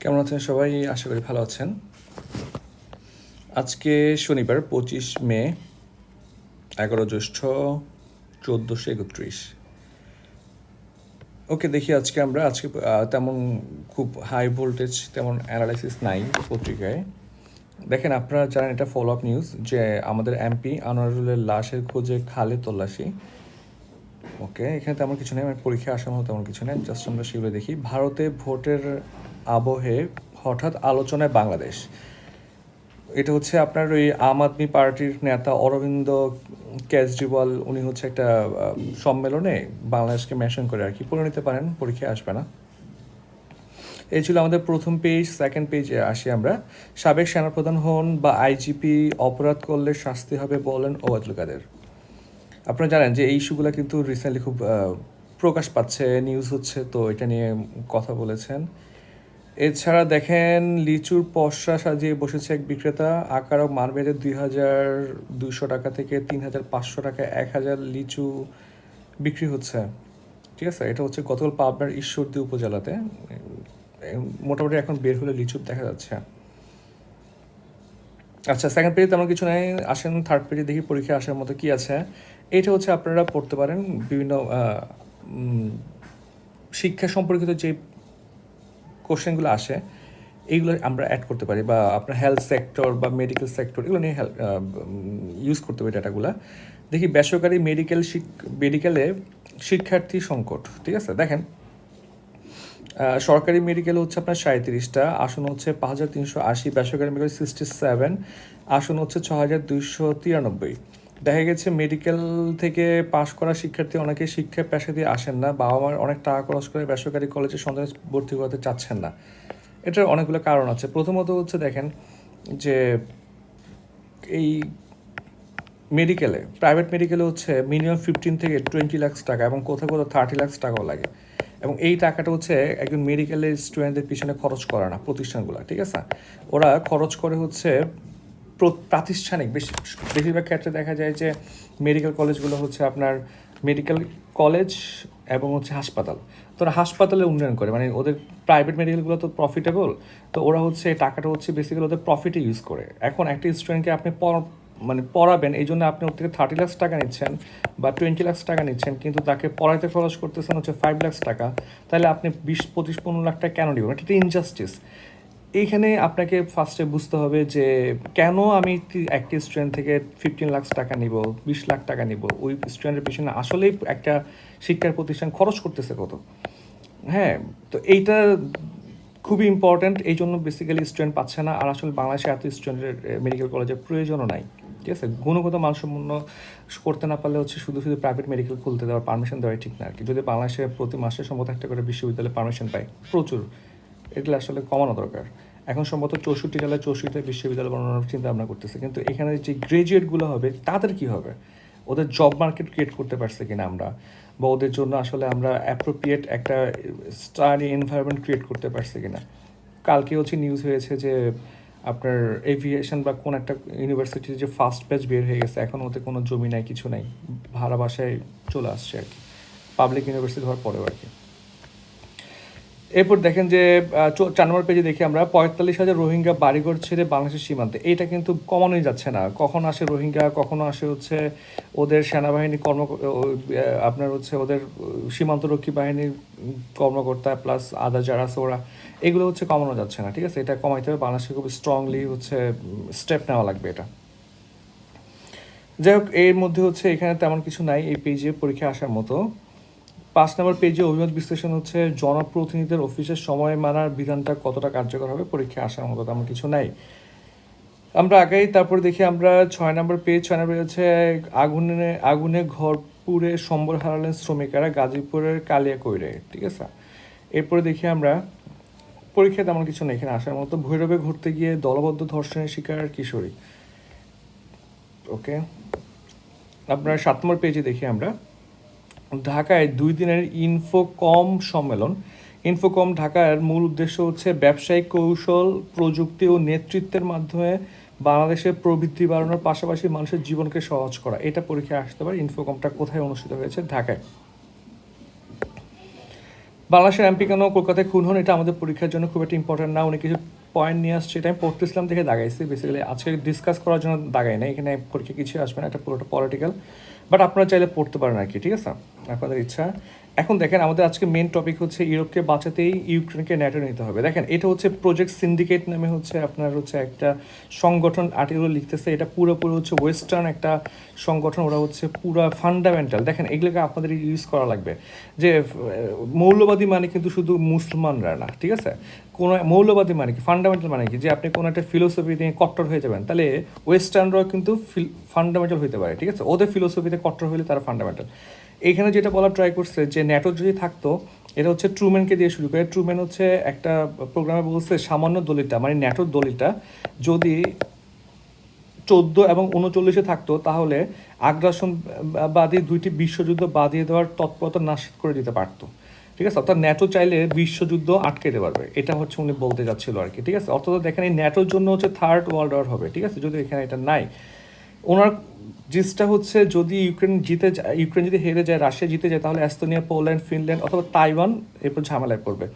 কেমন আছেন সবাই? আশা করি ভালো আছেন। আজকে শনিবার, পঁচিশ মে, এগারো জ্যৈষ্ঠ, চোদ্দোশো একত্রিশ। ওকে, দেখি আজকে আমরা, আজকে তেমন খুব হাই ভোল্টেজ তেমন অ্যানালাইসিস নাই পত্রিকায়। দেখেন, আপনারা জানেন এটা ফলো আপ নিউজ যে আমাদের এমপি আনোয়ারুলের লাশের খোঁজে খালে তল্লাশি ওকে, এখানে তেমন কিছু নেই আমার পরীক্ষা আসার মতো তেমন কিছু নেই জাস্ট আমরা সেগুলো দেখি। ভারতে ভোটের আবহে হঠাৎ আলোচনায় বাংলাদেশ। এটা হচ্ছে আপনার ওই আম আদমি পার্টির নেতা অরবিন্দ কেজরিওয়াল, উনি হচ্ছে একটা সম্মেলনে বাংলাদেশকে মেনশন করে আর কি। পড়ে নিতে পারেন, পরীক্ষায় আসবে না। এই ছিল আমাদের প্রথম পেজ সেকেন্ড পেজে আসি আমরা। সাবেক সেনাপ্রধান হন বা আইজিপি অপরাধ করলে শাস্তি হবে বলেন ওবায়দুল কাদের। আপনারা জানেন যে এই ইস্যুগুলো কিন্তু রিসেন্টলি খুব প্রকাশ পাচ্ছে নিউজ হচ্ছে, তো এটা নিয়ে কথা বলেছেন। এছাড়া দেখেন, লিচুর পশা সাজিয়ে বসেছে এক বিক্রেতা। আকার ও মান বেড়ে দুই হাজার দুইশো টাকা থেকে তিন হাজার পাঁচশো টাকা এক হাজার লিচু বিক্রি হচ্ছে। ঠিক আছে? এটা হচ্ছে গতকাল পাবনার ঈশ্বরদী উপজেলাতে। মোটামুটি এখন বের হলে লিচু দেখা যাচ্ছে। আচ্ছা সেকেন্ড পেজে তেমন কিছু নাই। আসেন থার্ড পেজে দেখি পরীক্ষা আসার মতো কি আছে। এটা হচ্ছে আপনারা পড়তে পারেন বিভিন্ন শিক্ষা সম্পর্কিত যে কোশ্চেনগুলো আসে এইগুলো আমরা অ্যাড করতে পারি বা আপনার হেলথ সেক্টর বা মেডিকেল সেক্টর এগুলো নিয়ে ইউজ করতে পারি ডাটাগুলো দেখি বেসরকারি মেডিকেল মেডিকেলে শিক্ষার্থী সংকট, ঠিক আছে? দেখেন সরকারি মেডিকেল হচ্ছে আপনার সাঁত্রিশটা আসন হচ্ছে পাঁচ হাজার তিনশো আশি, বেসরকারি মেডিকেল সিক্সটি সেভেন আসন হচ্ছে ছ হাজার দুইশো তিরানব্বই। দেখা গেছে মেডিকেল থেকে পাশ করা শিক্ষার্থী অনেকে শিক্ষা পেশা দিয়ে আসেন না বাবা মার অনেক টাকা খরচ করে বেসরকারি কলেজে সন্তান ভর্তি করতে চাচ্ছেন না। এটার অনেকগুলো কারণ আছে। প্রথমত হচ্ছে দেখেন যে এই মেডিকেলে প্রাইভেট মেডিকেলে হচ্ছে মিনিমাম ফিফটিন থেকে টোয়েন্টি লাক্স টাকা এবং কোথাও কোথাও থার্টি লাক্স টাকাও লাগে। এবং এই টাকাটা হচ্ছে একজন মেডিকেলের স্টুডেন্টদের পিছনে খরচ করে না প্রতিষ্ঠানগুলো, ঠিক আছে? ওরা খরচ করে হচ্ছে প্রাতিষ্ঠানিক। বেশি, বেশিরভাগ ক্ষেত্রে দেখা যায় যে মেডিকেল কলেজগুলো হচ্ছে আপনার মেডিকেল কলেজ এবং হচ্ছে হাসপাতাল। তো ওরা হাসপাতালে উন্নয়ন করে। মানে ওদের প্রাইভেট মেডিকেলগুলো তো প্রফিটেবল তো ওরা হচ্ছে টাকাটা হচ্ছে বেসিক্যালি ওদের প্রফিটে ইউজ করে। এখন একটা স্টুডেন্টকে আপনি মানে পড়াবেন, এই জন্য আপনি ওর থেকে থার্টি লাক্স টাকা নিচ্ছেন বা টোয়েন্টি লাক্স টাকা নিচ্ছেন, কিন্তু তাকে পড়াইতে খরচ করতেছেন হচ্ছে ফাইভ লাক্স টাকা, তাহলে আপনি বিশ, পঁচিশ, পনেরো লাখ টাকা কেন নেবেন এটা একটা ইনজাস্টিস এইখানে আপনাকে ফার্স্টে বুঝতে হবে যে কেন আমি একটি- স্টুডেন্ট থেকে ফিফটিন লাখ টাকা নিব, বিশ লাখ টাকা নিব? ওই স্টুডেন্টের পিছনে আসলেই একটা শিক্ষার প্রতিষ্ঠান খরচ করতেছে কত? হ্যাঁ তো এইটা খুবই ইম্পর্ট্যান্ট এই জন্য বেসিক্যালি স্টুডেন্ট পাচ্ছে না। আর আসলে বাংলাদেশে এত স্টুডেন্টের মেডিকেল কলেজের প্রয়োজনও নাই। ঠিক আছে? গুণগত মানসম্পন্ন করতে না পারলে হচ্ছে শুধু শুধু প্রাইভেট মেডিকেল খুলতে দেওয়ার পারমিশন দেওয়াই ঠিক না আর কি। যদি বাংলাদেশে প্রতি মাসে সম্ভবত একটা করে বিশ্ববিদ্যালয়ে পারমিশন পায়, প্রচুর। এগুলো আসলে কমানো দরকার। এখন সম্ভবত চৌষট্টি জেলায় চৌষট্টি বিশ্ববিদ্যালয় বানানোর চিন্তা ভাবনা করতেছে। কিন্তু এখানে যে গ্রাজুয়েটগুলো হবে, তাদের কি হবে? ওদের জব মার্কেট ক্রিয়েট করতে পারছে কিনা আমরা? বা ওদের জন্য আসলে আমরা অ্যাপ্রোপ্রিয়েট একটা স্টাডি এনভায়রনমেন্ট ক্রিয়েট করতে পারছি কিনা? কালকে হচ্ছে নিউজ হয়েছে যে, আপনার এভিয়েশন বা কোন একটা ইউনিভার্সিটির যে ফার্স্ট ব্যাচ বের হয়ে গেছে, এখন ওতে কোনো জমি নাই, কিছু নাই, ভাড়া বাসায় চলে আসছে আর কি। পাবলিক ইউনিভার্সিটি হওয়ার পরেও আর কি। এরপর দেখেন যে চার নম্বর পেজে দেখি আমরা, পঁয়তাল্লিশ হাজার রোহিঙ্গা বাড়িঘর ছেড়ে বাংলাদেশের সীমান্তে। এইটা কিন্তু কমানোই যাচ্ছে না। কখন আসে রোহিঙ্গা, কখনো আসে হচ্ছে ওদের সেনাবাহিনী কর্ম আপনার হচ্ছে ওদের সীমান্তরক্ষী বাহিনীর কর্মকর্তা প্লাস আদার যারা আছে ওরা, এগুলো হচ্ছে কমানো যাচ্ছে না, ঠিক আছে? এটা কমাইতে হবে। বাংলাদেশে খুব স্ট্রংলি হচ্ছে স্টেপ নেওয়া লাগবে এটা। যাই হোক, এর মধ্যে হচ্ছে এখানে তেমন কিছু নাই, এই পেজে পরীক্ষা আসার মতো। পাঁচ নম্বর পেজে অভিমত বিশ্লেষণ হচ্ছে, জনপ্রতিনিধিদের অফিসের সময় মানার বিধানটা কতটা কার্যকর হবে পরীক্ষা আসার মতো তেমন কিছু নাই। আমরা আগেই তারপর দেখি আমরা ছয় নম্বর পেজ, ছয় নম্বর হচ্ছে, আগুনে আগুনে ঘর পুড়ে সম্বল হারালেন শ্রমিকেরা গাজীপুরের কালিয়া কালিয়াকৈরে, ঠিক আছে? এরপরে দেখি আমরা পরীক্ষা তেমন কিছু নেই, এখানে আসার মতো। ভৈরবে ঘুরতে গিয়ে দলবদ্ধ ধর্ষণের শিকার কিশোরী। ওকে, আপনার সাত নম্বর পেজে দেখি আমরা। ঢাকায় দুই দিনের ইনফোকম সম্মেলন। ইনফোকম ঢাকার মূল উদ্দেশ্য হচ্ছে ব্যবসায়িক কৌশল, প্রযুক্তি ও নেতৃত্বের মাধ্যমে বাংলাদেশের প্রবৃদ্ধি বাড়ানোর পাশাপাশি মানুষের জীবনকে সহজ করা। এটা পরীক্ষায় আসতে পারে, ইনফোকমটা কোথায় অনুষ্ঠিত হয়েছে? ঢাকায়। বাংলাদেশের এমপি কেন কলকাতায় খুন হন, এটা আমাদের পরীক্ষার জন্য খুব একটা ইম্পর্টেন্ট না। উনি কিছু পয়েন্ট নিয়ে আসছি, এটা আমি পড়তেছিলাম থেকে দাগাইছি বেসিক্যালি আজকে ডিসকাস করার জন্য দাগাই না এখানে পরীক্ষা কিছু আসবে না, এটা পুরোটা পলিটিক্যাল বাট আপনারা চাইলে পড়তে পারেন আর কি, ঠিক আছে? আপনাদের ইচ্ছা। এখন দেখেন আমাদের আজকে মেন টপিক হচ্ছে ইউরোপকে বাঁচাতেই ইউক্রেনকে ন্যাটো নিতে হবে। দেখেন, এটা হচ্ছে প্রজেক্ট সিন্ডিকেট নামে হচ্ছে আপনার হচ্ছে একটা সংগঠন আর্টিকেল লিখতেছে। এটা পুরোপুরি হচ্ছে ওয়েস্টার্ন একটা সংগঠন। ওরা হচ্ছে পুরো ফান্ডামেন্টাল দেখেন, এগুলোকে আপনাদের ইউজ করা লাগবে। যে মৌলবাদী মানে কিন্তু শুধু মুসলমানরা না, ঠিক আছে? কোনো মৌলবাদী মানে কি? ফান্ডামেন্টাল মানে কি? যে, আপনি কোনো একটা ফিলোসফি নিয়ে কট্টর হয়ে যাবেন। তাহলে ওয়েস্টার্নরাও কিন্তু ফান্ডামেন্টাল হতে পারে, ঠিক আছে? ওদের ফিলোসফিতে কট্টর হলে তারা ফান্ডামেন্টাল এইখানে যেটা বলা ট্রাই করছে, যে ন্যাটো যদি থাকতো, এটা হচ্ছে ট্রুম্যানকে দিয়ে শুরু করে। ট্রুম্যান হচ্ছে একটা প্রোগ্রামে বলছে সামান্য দলিলটা মানে ন্যাটোর দলিলটা। যদি চোদ্দ এবং উনচল্লিশে থাকতো, তাহলে আগ্রাসন বাদী দুইটি বিশ্বযুদ্ধ বাদিয়ে দেওয়ার তৎপরতা নাশিত করে দিতে পারতো। ঠিক আছে? অর্থাৎ ন্যাটো চাইলে বিশ্বযুদ্ধ আটকে দিতে পারবে। এটা হচ্ছে উনি বলতে যাচ্ছিল আর কি। ঠিক আছে? অর্থাৎ দেখেন এই ন্যাটোর জন্য হচ্ছে থার্ড ওয়ার্ল্ড ওয়ার হবে। ঠিক আছে? যদি এখানে এটা নাই ওনার জিনিসটা হচ্ছে যদি ইউক্রেন জিতে যায়, ইউক্রেন যদি হেরে যায়, রাশিয়া জিতে যায়, তাহলে এস্তোনিয়া, পোল্যান্ড, ফিনল্যান্ড অথবা তাইওয়ান এরপর ঝামেলায় পড়বে।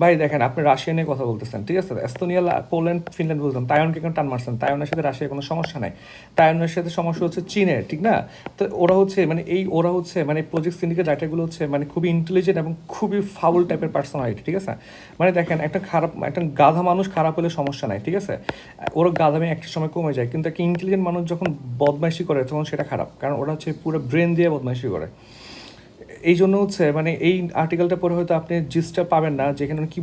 ভাই, দেখেন, আপনি রাশিয়া নিয়ে কথা বলতেছেন, ঠিক আছে? এস্তোনিয়া পোল্যান্ড, ফিনল্যান্ড বুঝলাম তাইওয়ানকে কেন টান মারছেন? তাইওয়ানের সাথে রাশিয়ার কোনো সমস্যা নাই। তাইওয়ানের সাথে সমস্যা হচ্ছে চীনের, ঠিক না? তো ওরা হচ্ছে মানে এই ওরা হচ্ছে মানে প্রজেক্ট সিন্ডিকেট রাইটারগুলো হচ্ছে মানে খুবই ইন্টেলিজেন্ট এবং খুবই ফাউল টাইপের পার্সোনালিটি ঠিক আছে? মানে দেখেন, একটা খারাপ, একটা গাধা মানুষ খারাপ হলে সমস্যা নাই, ঠিক আছে? ওরা গাধামি একটা সময় কমে যায়, কিন্তু একটা ইন্টেলিজেন্ট মানুষ যখন বদমাইশি করে তখন সেটা খারাপ। কারণ ওরা হচ্ছে পুরো ব্রেন দিয়ে বদমাইশি করে। এই জন্য হচ্ছে মানে এই আর্টিকেলটা পরে হয়তো আপনি জিসটা পাবেন না, যেখানে কি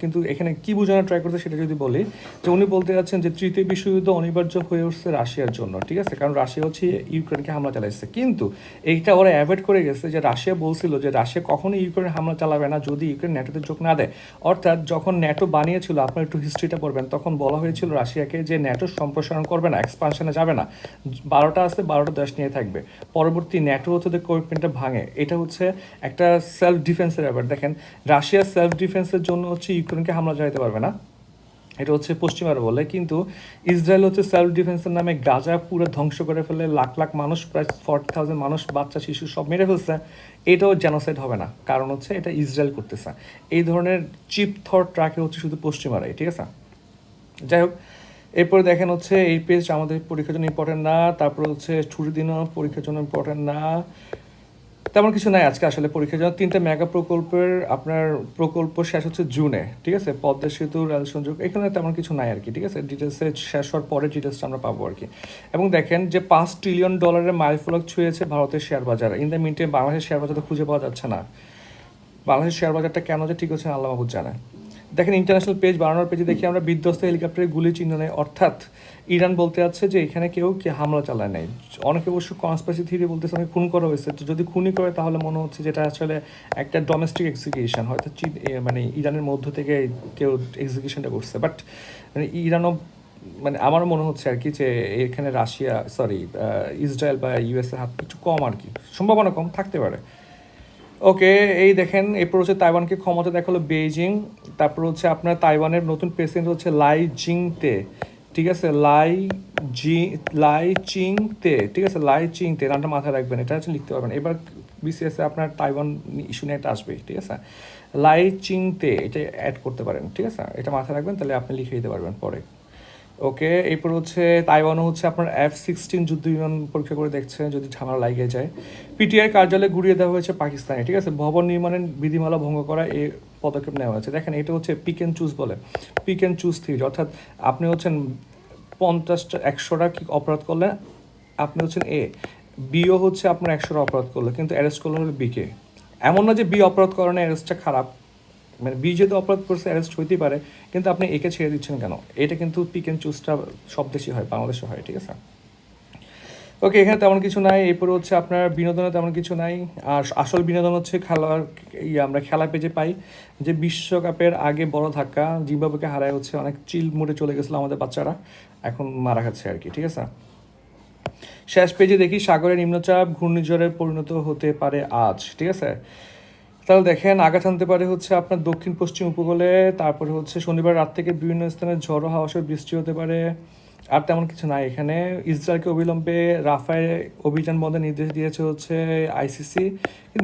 কিন্তু এখানে কি বোঝানোর ট্রাই করতে সেটা যদি বলি, যে উনি বলতে যাচ্ছেন যে তৃতীয় বিশ্বযুদ্ধ অনিবার্য হয়ে উঠছে রাশিয়ার জন্য, ঠিক আছে? কারণ রাশিয়া হচ্ছে ইউক্রেনকে হামলা চালাইছে। কিন্তু এইটা ওরা অ্যাভয়েড করে গেছে যে রাশিয়া বলছিল যে রাশিয়া কখনোই ইউক্রেন হামলা চালাবে না যদি ইউক্রেন ন্যাটোতে যোগ না দেয়। অর্থাৎ যখন ন্যাটো বানিয়েছিল, আপনার একটু হিস্ট্রিটা পড়বেন, তখন বলা হয়েছিল রাশিয়াকে যে ন্যাটো সম্প্রসারণ করবে না এক্সপানশনে যাবে না। বারোটা আছে, বারোটা দেশ নিয়ে থাকবে। পরবর্তী ন্যাটো হচ্ছে কমিটমেন্টটা ভাঙে। এটা হচ্ছে একটা সেলফ ডিফেন্সের ব্যাপার। দেখেন রাশিয়া সেলফ ডিফেন্সের জন্য হচ্ছে ইউক্রেনকে হামলা চালাতে পারবে না। এটা হচ্ছে পশ্চিমারা বলে, কিন্তু ইসরায়েল হচ্ছে সেলফ ডিফেন্সের নামে গাজা পুরো ধ্বংস করে ফেলে, লাখ লাখ মানুষ, প্রায় ফর্টি থাউজেন্ড মানুষ, বাচ্চা, শিশু সব মেরে ফেলছে। এটাও জেনোসাইড হবে না, কারণ হচ্ছে এটা ইসরায়েল করতেছে। এই ধরনের চিপ থট ট্রাকে হচ্ছে শুধু পশ্চিমারাই, ঠিক আছে? যাই হোক, এরপরে দেখেন হচ্ছে এই পেজ আমাদের পরীক্ষার জন্য ইম্পর্টেন্ট না, তারপর হচ্ছে ছুটির দিনও পরীক্ষার জন্য ইম্পর্টেন্ট না। তেমন কিছু নাই আজকে আসলে পরীক্ষার জন্য। তিনটা মেগা প্রকল্পের আপনার প্রকল্প শেষ হচ্ছে জুনে, ঠিক আছে? পদ্মা সেতু, রেল সংযোগ, এখানে তেমন কিছু নাই আর কি ঠিক আছে? ডিটেলসে শেষ হওয়ার পরে ডিটেলসটা আমরা পাবো আর কি এবং দেখেন যে পাঁচ ট্রিলিয়ন ডলারের মাইলফলক ছুঁয়েছে ভারতের শেয়ার বাজার। ইন দ্য মিনটে বাংলাদেশের শেয়ার বাজার তো খুঁজে পাওয়া যাচ্ছে না। বাংলাদেশের শেয়ার বাজারটা কেন যে ঠিক হচ্ছে আল্লাহ মাহবুদ জানে। দেখেন ইন্টারন্যাশনাল পেজ বানানোর পেজে দেখি আমরা বিধ্বস্ত হেলিকপ্টারে গুলি চিহ্ন নেই অর্থাৎ ইরান বলতে যাচ্ছে যে এখানে কেউ কি হামলা চালায় নাই। অনেকে অবশ্য কনস্পারেসি থিওরি বলতেছে অনেক খুন করা হয়েছে। তো যদি খুনই করে তাহলে মনে হচ্ছে যেটা আসলে একটা ডোমেস্টিক এক্সিকিউশন হয়তো চীন মানে ইরানের মধ্য থেকে কেউ এক্সিকিউশনটা করছে। বাট মানে ইরানও মানে আমারও মনে হচ্ছে আর কি যে এখানে রাশিয়া সরি ইসরায়েল বা ইউএসএ হাত একটু কম আর কি। সম্ভাবনা কম থাকতে পারে। ওকে, এই দেখেন এরপর হচ্ছে তাইওয়ানকে ক্ষমতা দেখাল বেইজিং। তারপর হচ্ছে আপনার তাইওয়ানের নতুন প্রেসিডেন্ট হচ্ছে লাই জিং তে ঠিক আছে? লাই জি, লাই চিং তে ঠিক আছে? লাই চিং তে নামটা মাথায় রাখবেন, এটা হচ্ছে লিখতে পারবেন। এবার বিসিএস এ আপনার তাইওয়ান ইস্যু নিয়ে একটা আসবে, ঠিক আছে? লাই চিং তে এটা অ্যাড করতে পারেন, ঠিক আছে? এটা মাথায় রাখবেন, তাহলে আপনি লিখে দিতে পারবেন পরে। ওকে, এরপর হচ্ছে তাইওয়ানও হচ্ছে আপনার এফ সিক্সটিন যুদ্ধ বিমান পরীক্ষা করে দেখছে যদি ঝামেলা লাগিয়ে যায়। পিটিআই কার্যালয়ে ঘুরিয়ে দেওয়া হয়েছে পাকিস্তানে, ঠিক আছে? ভবন নির্মাণের বিধিমালা ভঙ্গ করা এই পদক্ষেপ নেওয়া হয়েছে। দেখেন, এটা হচ্ছে পিক অ্যান্ড চুজ বলে। পিক অ্যান্ড চুজ থিওরি অর্থাৎ আপনি হচ্ছেন পঞ্চাশটা একশোটা কি অপরাধ করলে আপনি হচ্ছেন এ বিও হচ্ছে আপনার একশোটা অপরাধ করলে কিন্তু অ্যারেস্ট করলে হলো বিকে এমন না যে বি অপরাধ করানো অ্যারেস্টটা খারাপ। মানে বি যেহেতু অপরাধ করছে অ্যারেস্ট হইতেই পারে, কিন্তু আপনি একে ছেড়ে দিচ্ছেন কেন? এটা কিন্তু পিক অ্যান্ড চুজটা সব দেশে হয়, বাংলাদেশে হয়, ঠিক আছে? ওকে এখানে তেমন কিছু নাই, এরপরে হচ্ছে আপনার বিনোদনে তেমন কিছু নাই, আর আসল বিনোদন হচ্ছে খেলার আমরা খেলা পেজে পাই, যে বিশ্বকাপের আগে বড় ধাক্কা জিম্বাবুকে হারায় হচ্ছে অনেক চিল মোডে চলে গেছিল আমাদের বাচ্চারা, এখন মারা খাচ্ছে আর কি, ঠিক আছে? শেষ পেজে দেখি সাগরের নিম্নচাপ, ঘূর্ণিঝড়ে পরিণত হতে পারে আজ, ঠিক আছে? তাহলে দেখেন, আঘাত আনতে পারে হচ্ছে আপনার দক্ষিণ, পশ্চিম উপকূলে, তারপরে হচ্ছে শনিবার রাত থেকে বিভিন্ন স্থানে ঝড়ো হাওয়া সহ বৃষ্টি হতে পারে, আর তেমন কিছু নাই। এখানে ইসরায়েলকে অবিলম্বে রাফায় অভিযান বন্ধের নির্দেশ দিয়েছে হচ্ছে আইসিসি।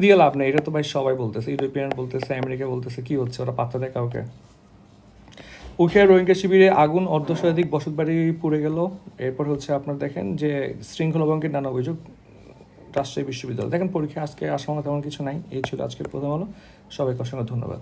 দিয়ে লাভ নেই, এটা তো ভাই সবাই বলতেছে, ইউরোপিয়ান বলতেছে, আমেরিকা বলতেছে, কি হচ্ছে, ওরা পাত্তা দেয় কাউকে? উখিয়া রোহিঙ্গা শিবিরে আগুন অর্ধশতাধিক বসতবাড়ি পুড়ে গেল। এরপর হচ্ছে আপনার দেখেন যে শৃঙ্খলা ভঙ্গের নানা অভিযোগ রাজশাহী বিশ্ববিদ্যালয়। দেখেন পরীক্ষা আজকে আসলে তেমন কিছু নাই। এই ছিল আজকের প্রথম হলো সবাইকে অসংখ্য ধন্যবাদ।